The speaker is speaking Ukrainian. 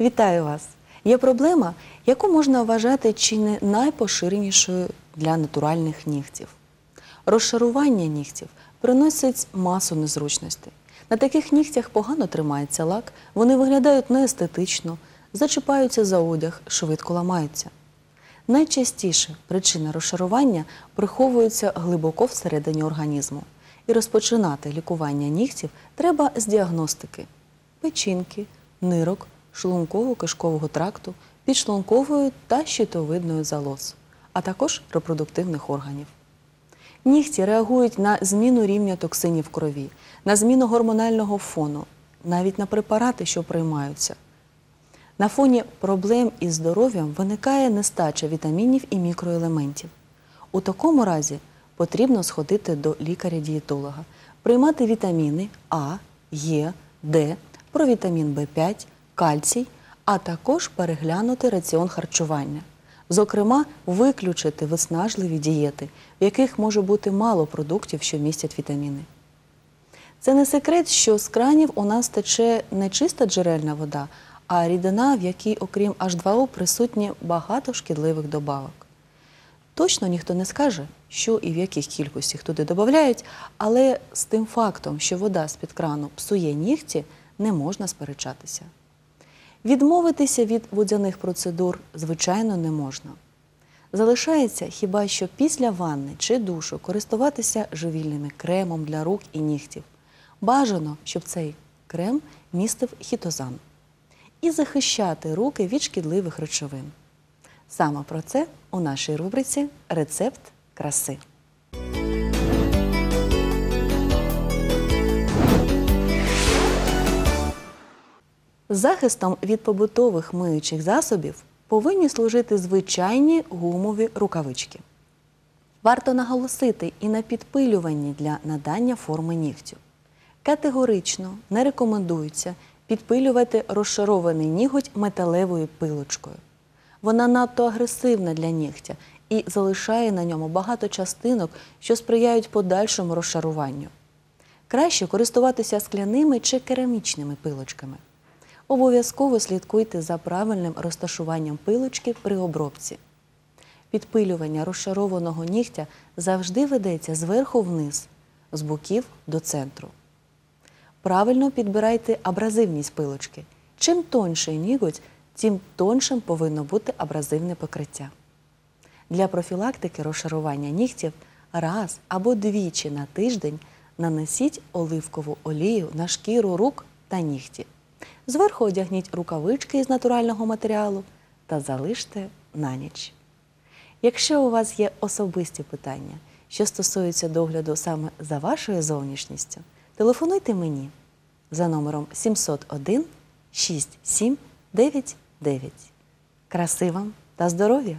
Вітаю вас! Є проблема, яку можна вважати чи не найпоширенішою для натуральних нігтів. Розшарування нігтів приносить масу незручностей. На таких нігтях погано тримається лак, вони виглядають неестетично, зачіпаються за одяг, швидко ламаються. Найчастіше причина розшарування приховується глибоко всередині організму. І розпочинати лікування нігтів треба з діагностики печінки, нирок, шлунково-кишкового тракту, підшлункової та щитовидної залоз, а також репродуктивних органів. Нігті реагують на зміну рівня токсинів в крові, на зміну гормонального фону, навіть на препарати, що приймаються. На фоні проблем із здоров'ям виникає нестача вітамінів і мікроелементів. У такому разі потрібно сходити до лікаря-дієтолога, приймати вітаміни А, Е, Д, провітамін В5, кальцій, а також переглянути раціон харчування. Зокрема, виключити виснажливі дієти, в яких може бути мало продуктів, що містять вітаміни. Це не секрет, що з кранів у нас тече не чиста джерельна вода, а рідина, в якій, окрім H2O, присутні багато шкідливих добавок. Точно ніхто не скаже, що і в яких кількостях туди додають, але з тим фактом, що вода з-під крану псує нігті, не можна сперечатися. Відмовитися від водяних процедур, звичайно, не можна. Залишається хіба що після ванни чи душу користуватися живільними кремом для рук і нігтів. Бажано, щоб цей крем містив хітозан. І захищати руки від шкідливих речовин. Саме про це у нашій рубриці Рецепт краси. Захистом від побутових миючих засобів повинні служити звичайні гумові рукавички. Варто наголосити і на підпилюванні для надання форми нігтю. Категорично не рекомендується підпилювати розшарований ніготь металевою пилочкою. Вона надто агресивна для нігтя і залишає на ньому багато частинок, що сприяють подальшому розшаруванню. Краще користуватися скляними чи керамічними пилочками. Обов'язково слідкуйте за правильним розташуванням пилочки при обробці. Підпилювання розшарованого нігтя завжди ведеться зверху вниз, з боків до центру. Правильно підбирайте абразивність пилочки. Чим тонший ніготь, тим тоншим повинно бути абразивне покриття. Для профілактики розшарування нігтів раз або двічі на тиждень нанесіть оливкову олію на шкіру рук та нігті. Зверху одягніть рукавички із натурального матеріалу та залиште на ніч. Якщо у вас є особисті питання, що стосуються догляду саме за вашою зовнішністю, телефонуйте мені за номером 701 6799. Краси вам та здоров'я!